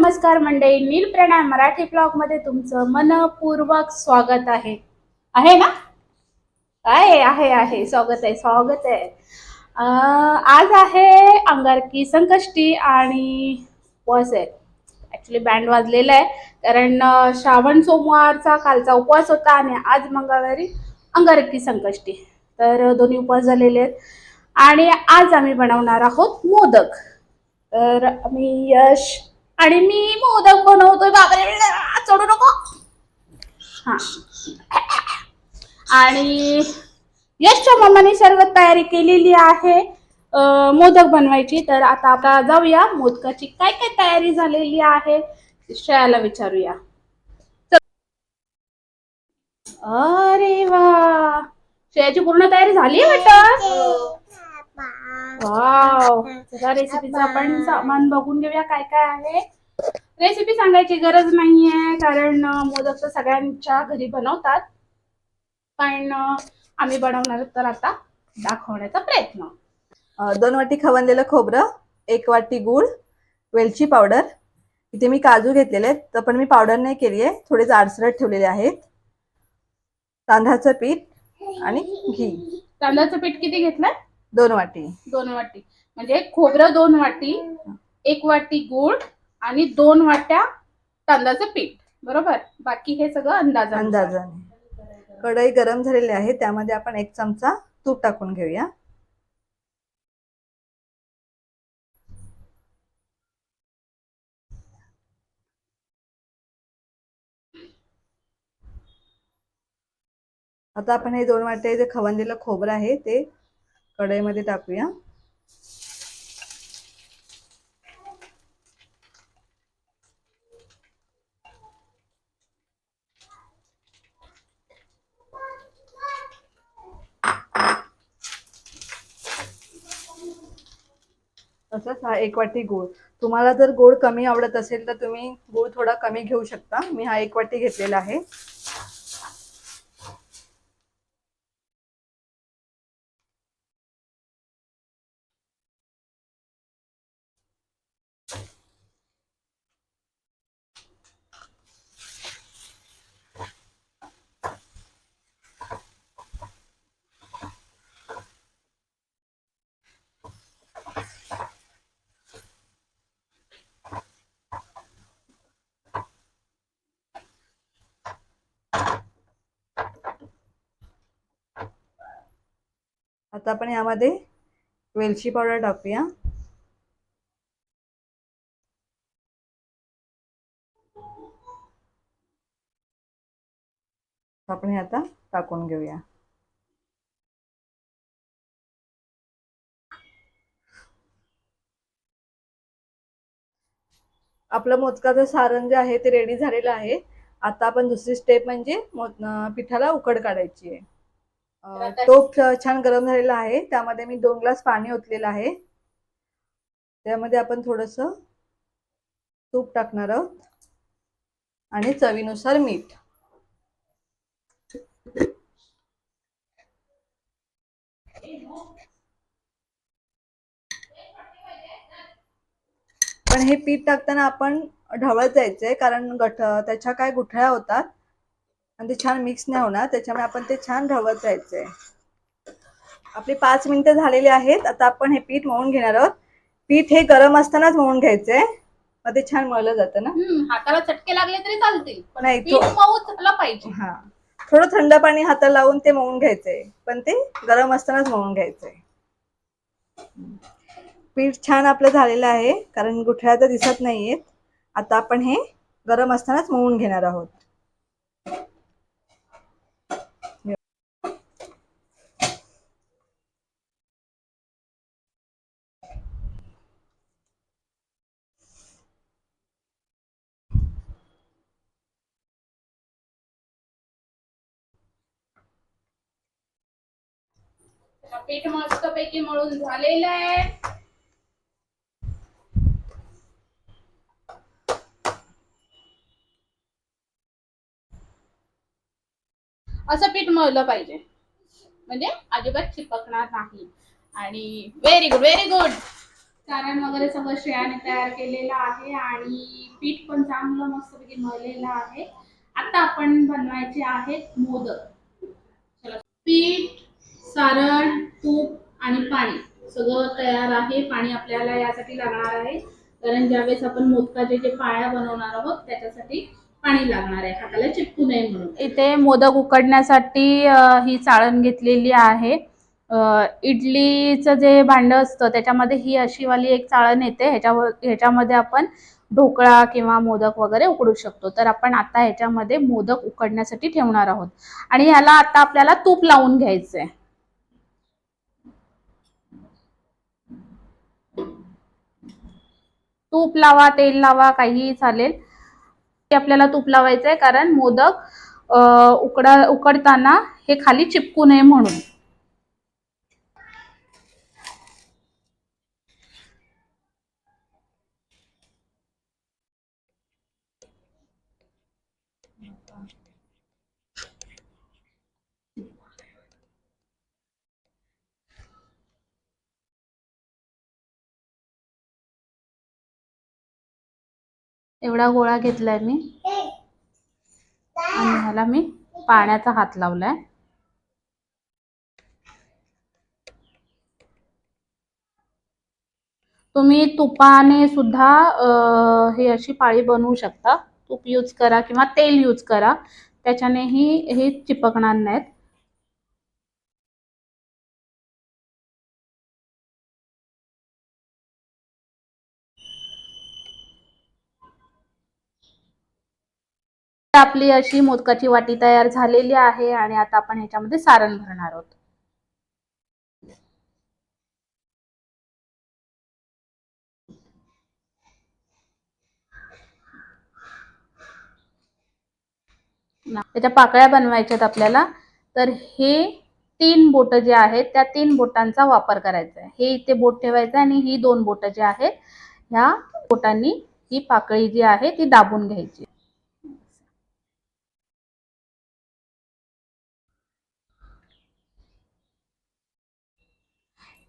नमस्कार मंडळी नील प्रणाम मराठी ब्लॉगमध्ये तुमचं मनपूर्वक स्वागत आहे. आहे ना? आहे आहे आहे. स्वागत आहे स्वागत आहे. आज आहे अंगारकी संकष्टी आणि उपवास आहे. ॲक्च्युली बँड वाजलेला आहे कारण श्रावण सोमवारचा कालचा उपवास होता आणि आज मंगळवारी अंगारकी संकष्टी. तर दोन्ही उपवास झालेले आहेत. आणि आज आम्ही बनवणार आहोत मोदक. तर आम्ही यश आणि मी मोदक बनवतोय बाबरे चढू नको. हा. आणि यशच्या मम्माने सर्व तयारी केलेली आहे मोदक बनवायची. तर आता आता जाऊया. मोदकाची काय काय तयारी झालेली आहे श्रेयाला विचारूया. अरे वा. श्रेयाची पूर्ण तयारी झाली आहे वाटतं? वाव. चला रेसिपीचं आपण सामान बघून घेऊया काय काय आहे. रेसिपी सांगायची गरज नाहीये कारण मोदक तर सगळ्यांच्या घरी बनवतात. पण आम्ही बनवणार तर आता दाखवण्याचा प्रयत्न. दोन वाटी खवणलेलं खोबरं एक वाटी गूळ वेलची पावडर. इथे मी काजू घेतलेले आहेत तर पण मी पावडर नाही केली आहे. थोडे जाडसरट ठेवलेले आहेत. तांदळाचं पीठ आणि घी. तांदळाचं पीठ किती घेतलंय? दोन वाटी. दोन वाटी. म्हणजे खोबरं दोन वाटी एक वाटी गूळ आणि दोन वाट्या तांदळाचं पीठ. बरोबर? बाकी हे सगळं अंदाज अंदाजाने. कढई गरम झालेली आहे त्यामध्ये आपण एक चमचा तूप टाकून घेऊया. आता आपण हे दोन वाटे जे खवणलेलं खोबरं आहे ते कढईमध्ये टाकूया. तसंच हा एक वाटी गूळ. तुम्हाला जर गोड कमी आवडत असेल तर तुम्ही गूळ थोडा कमी घेऊ शकता. मी हा एक वाटी घेतलेला आहे. आता आपण यामध्ये वेलची पावडर टाकूया. आपण हे आता टाकून घेऊया. आपलं मोदकाचं सारण जे आहे ते रेडी झालेलं आहे. आता आपण दुसरी स्टेप म्हणजे पिठाला उकड काढायची आहे. तो छान गरम झालेला आहे. त्यामध्ये मी दोन ग्लास पाणी ओतलेलं आहे. त्यामध्ये आपण थोडस तूप टाकणार आहोत आणि चवीनुसार मीठ. पण हे पीठ टाकताना आपण ढवळत जायचंय कारण गठ त्याच्या काय गुठळ्या होतात आणि ते छान मिक्स नाही होणार त्याच्यामुळे आपण ते छान ढवळत जायचंय. आपली पाच मिनिटं झालेली आहेत आता आपण हे पीठ मळून घेणार आहोत. पीठ हे गरम असतानाच मळून घ्यायचंय. मग ते छान मळलं जातं ना? हाताला चटके लागले तरी चालतील पण नाही, पाहिजे. हा. थोडं थंड पाणी हाताला लावून ते मळून घ्यायचंय पण ते गरम असतानाच मळून घ्यायचंय. पीठ छान आपलं झालेलं आहे कारण गुठळ्या तर दिसत नाहीयेत. आता आपण हे गरम असतानाच मळून घेणार आहोत. पीठ मस्त पैकी मळून झालेलं आहे. असं पीठ मळलं पाहिजे. म्हणजे अजिबात चिपकणार नाही. आणि व्हेरी गुड व्हेरी गुड कारण वगैरे सगळं श्रेयाने तयार केलेलं आहे आणि पीठ पण चांगलं मस्तपैकी मळलेलं आहे. आता आपण बनवायचे आहेत मोदक. चला. पीठ सारण तूप आणि पाणी. सगळं तयार आहे. पाणी आपल्याला यासाठी लागणार आहे. कारण ज्यावेळेस आपण मोदकाचे जे पाया बनवणार आहोत त्याच्यासाठी पाणी लागणार आहे. हाताला चिपकू नये म्हणून. इथे मोदक उकडण्यासाठी अं, ही चाळण घेतलेली आहे. अं, इडलीचं जे भांडं असतं त्याच्यामध्ये ही अशी वाली एक चाळण येते. ह्याच्यावर ह्याच्यामध्ये आपण ढोकळा किंवा मोदक वगैरे उकडू शकतो. तर आपण आता ह्याच्यामध्ये मोदक उकडण्यासाठी ठेवणार आहोत. आणि ह्याला आता आपल्याला तूप लावून घ्यायचं आहे तूप लावा तेल लावा काहीही चालेल. ते आपल्याला तूप लावायचं आहे कारण मोदक उकडा उकडताना हे खाली चिपकू नये म्हणून. एवढा गोळा घेतलाय मी. आणि ह्याला मी पाण्याचा हात लावलाय. तुम्ही तुपाने सुद्धा हे अशी पाळी बनवू शकता. तूप यूज करा किंवा तेल यूज करा. त्याच्यानेही हे चिपकणार नाहीत. आपली अशी मोदकाची वाटी तयार झालेली आहे आणि आता आपण ह्याच्यामध्ये सारण भरणार आहोत. त्याच्या पाकळ्या बनवायच्यात आपल्याला. तर हे तीन बोट जे आहेत त्या तीन बोटांचा वापर करायचा आहे. हे इथे बोट ठेवायचं आणि ही दोन बोट जे आहेत ह्या बोटांनी ही पाकळी जी आहे ती दाबून घ्यायची.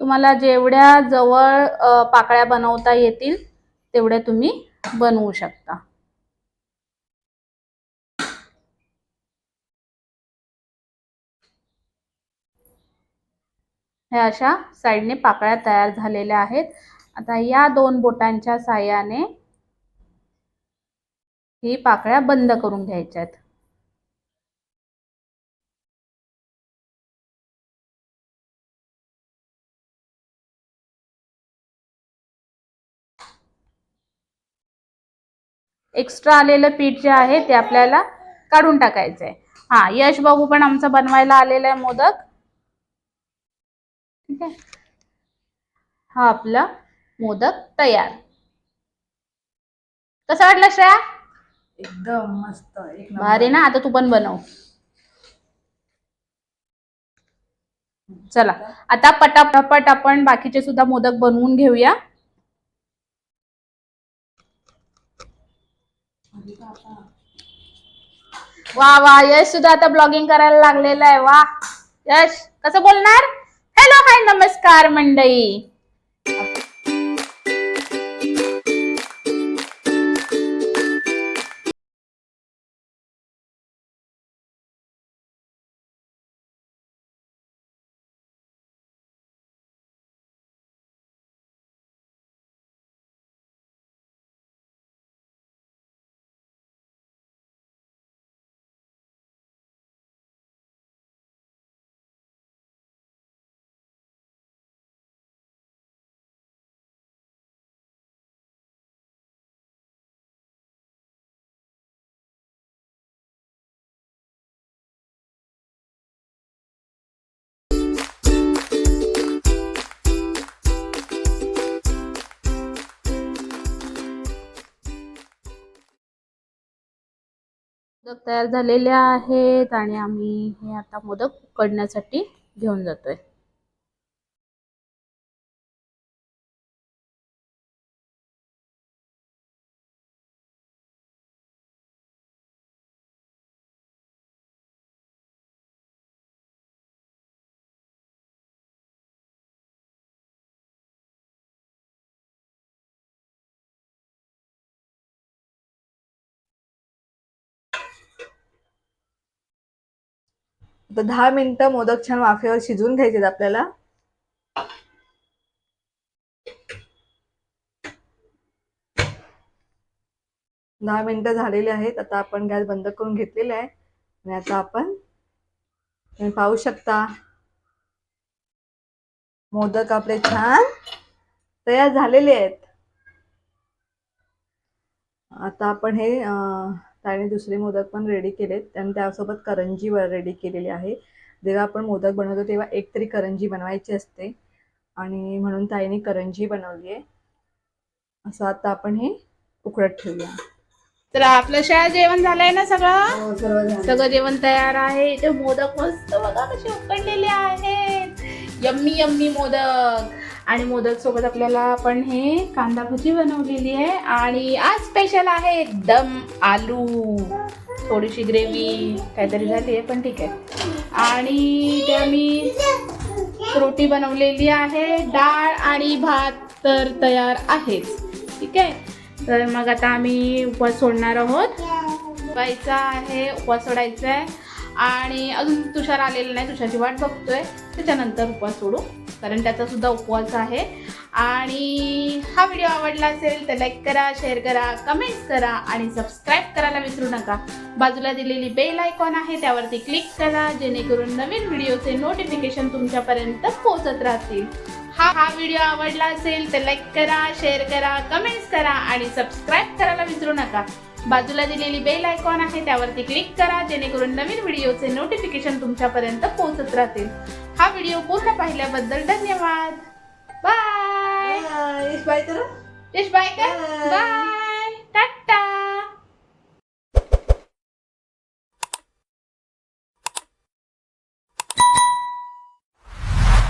तुम्हाला जेवढ्या जवळ पाकळ्या बनवता येतील तेवढ्या तुम्ही बनवू शकता. ह्या अशा साईडने पाकळ्या तयार झालेल्या आहेत. आता या दोन बोटांच्या साह्याने ही पाकळ्या बंद करून घ्यायच्या आहेत एक्स्ट्रा आलेलं पीठ जे आहे ते आपल्याला काढून टाकायचं आहे. हा यश बाबू पण आमचा बनवायला आलेला आहे मोदक. ठीक आहे? हा आपला मोदक तयार. कसा वाटला श्रेया? एकदम मस्त एक. भारी ना? आता तू पण बनव. चला आता पटापट आपण बाकीचे सुद्धा मोदक बनवून घेऊया. वा वा यश सुद्धा आता ब्लॉगिंग करायला लागलेलं आहे. वा यश कसं बोलणार? हॅलो हाय नमस्कार मंडई मोदक तयार झालेले आहेत आणि आम्ही हे आता मोदक उकडण्यासाठी घेऊन जातोय. आता दहा मिनिटं मोदक छान वाफेवर शिजवून घ्यायचे आहेत आपल्याला. दहा मिनिटं झालेली आहेत. आता आपण गॅस बंद करून घेतलेला आहे. आणि आता आपण तुम्ही पाहू शकता. मोदक आपले छान तयार झालेले आहेत. आता आपण हे त्याने दुसरे मोदक पण रेडी केलेत. आणि त्यासोबत करंजी रेडी केलेली आहे. जेव्हा आपण मोदक बनवतो तेव्हा एक तरी करंजी बनवायची असते. आणि म्हणून ताईने करंजी बनवली आहे. असं आता आपण हे उकडत ठेवूया. तर आपलं शाळा जेवण झालंय ना सगळं? हो. सगळं जेवण तयार आहे. इथे मोदक मस्त बघा कसे उकडलेले आहेत. Yummy yummy modak. आणि मोदक सोबत आपल्याला आपण हे कांदा भजी बनवलेली आहे. आणि आज स्पेशल आहे दम आलू. थोडीशी ग्रेव्ही काहीतरी झाली आहे पण ठीक आहे. आणि त्या मी रोटी बनवलेली आहे. डाळ आणि भात तर तयार आहेच. ठीक आहे? तर मग आता आम्ही उपवास सोडणार आहोत. व्हायचा आहे उपवास सोडायचा आहे. आणि अजून तुषार आलेला नाही तुषारची वाट बघतोय. त्याच्यानंतर उपवास सोडू. कारण त्याचा सुद्धा उपवास आहे. आणि हा व्हिडिओ आवडला असेल तर लाईक करा शेअर करा कमेंट्स करा आणि सबस्क्राईब करायला विसरू नका. बाजूला दिलेली बेल आयकॉन आहे त्यावरती क्लिक करा जेणेकरून नवीन व्हिडिओचे नोटिफिकेशन तुमच्यापर्यंत पोहोचत राहतील. हा हा व्हिडिओ आवडला असेल तर लाईक करा शेअर करा कमेंट्स करा आणि सबस्क्राईब करायला विसरू नका. बाजूला दिलेली बेल आयकॉन आहे त्यावरती क्लिक करा जेणेकरून नवीन व्हिडिओचे नोटिफिकेशन तुमच्यापर्यंत पोहोचत राहतील. हा व्हिडिओ पूर्ण पाहिल्याबद्दल धन्यवाद. Bye bye. बाय. बाय